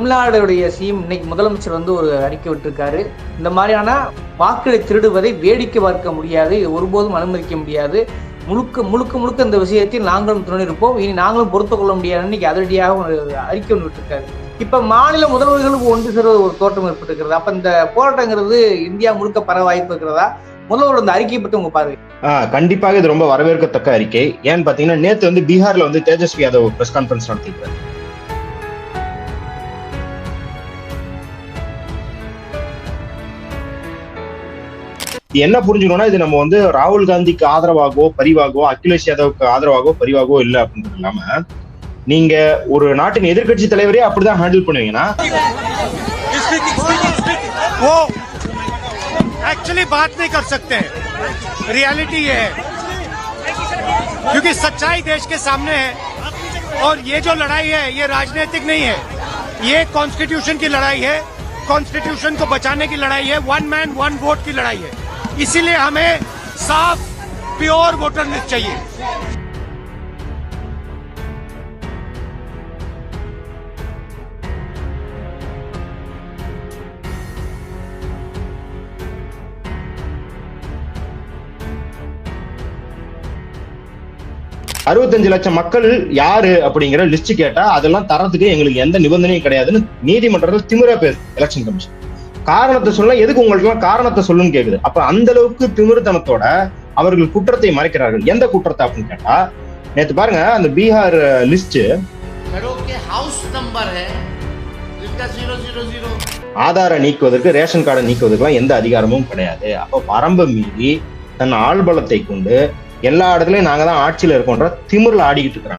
தமிழ்நாடுடைய CM இன்னைக்கு முதலமைச்சர் வந்து ஒரு அறிக்கை விட்டிருக்காரு. இந்த மாதிரியான வாக்குகளை திருடுவதை வேடிக்கை பார்க்க முடியாது இது ஒருபோதும் அனுமதிக்க முடியாது. முழுக்க முழுக்க முழுக்க இந்த விஷயத்தில் நாங்களும் துணிருப்போம் இனி நாங்களும் பொறுத்துக்கொள்ள கொள்ள முடியாது இன்னைக்கு அதிரடியாக ஒரு அறிக்கை ஒன்று விட்டுருக்காரு. இப்ப மாநில முதல்வர்களுக்கு ஒன்று சேர்வது ஒரு தோற்றம் ஏற்பட்டிருக்கிறது. அப்ப இந்த போராட்டங்கிறது இந்தியா முழுக்க பர வாய்ப்பு இருக்கிறதா? முதல்வர் அந்த அறிக்கை பற்றி உங்க பார்வை? கண்டிப்பாக இது ரொம்ப வரவேற்கத்தக்க அறிக்கை. ஏன்னு பாத்தீங்கன்னா நேற்று வந்து பீகார்ல வந்து தேஜஸ்வி யாதவ் பிரஸ் கான்பரன்ஸ் நடத்திருக்காரு என்ன புரிஞ்சுக்கணும்னா இது நம்ம வந்து ராகுல் காந்திக்கு ஆதரவாகவோ பரிவாகவோ அகிலேஷ் யாதவுக்கு ஆதரவாகவோ பரிவாகவோ இல்ல அப்படின்றது இல்லாம நீங்க ஒரு நாட்டின் எதிர்க்கட்சி தலைவரே அப்படிதான் ஹேண்டில் பண்ணுவீங்கன்னா वो एक्चुअली बात नहीं कर सकते रियलिटी ये है क्योंकि सच्चाई देश के सामने है और ये जो लड़ाई है ये राजनीतिक नहीं है ये कॉन्स्टिट्यूशन की लड़ाई है कॉन्स्टिट्यूशन को बचाने की लड़ाई है वन मैन वन वोट की लड़ाई है इसीलिए हमें साफ प्योर वोटर लिस्ट चाहिए அறுபத்தஞ்சு லட்சம் மக்கள் யாரு அப்படிங்கிற லிஸ்ட் கேட்டா அதெல்லாம் தரத்துக்கு எங்களுக்கு எந்த நிபந்தனையும் கிடையாதுன்னு நீதிமன்றத்தில் திமிரா பேசு எலெக்ஷன் கமிஷன் காரணத்தை சொல்ல எதுக்கு உங்களுக்கு காரணத்தை சொல்லுன்னு கேக்குது? அப்ப அந்த அளவுக்கு திமிருத்தனத்தோட அவர்கள் குற்றத்தை மறைக்கிறார்கள். எந்த குற்றத்தை அப்படின்னு கேட்டா நேத்து பாருங்க அந்த பீகார் லிஸ்ட் ஆதாரை நீக்குவதற்கு ரேஷன் கார்டை நீக்குவதற்குலாம் எந்த அதிகாரமும் கிடையாது. அப்போ வரம்பை மீறி தன் ஆள்பலத்தை கொண்டு எல்லா இடத்துலயும் நாங்க தான் ஆட்சியில இருக்கோன்ற திமிரில் ஆடிக்கிட்டு இருக்கிறாங்க.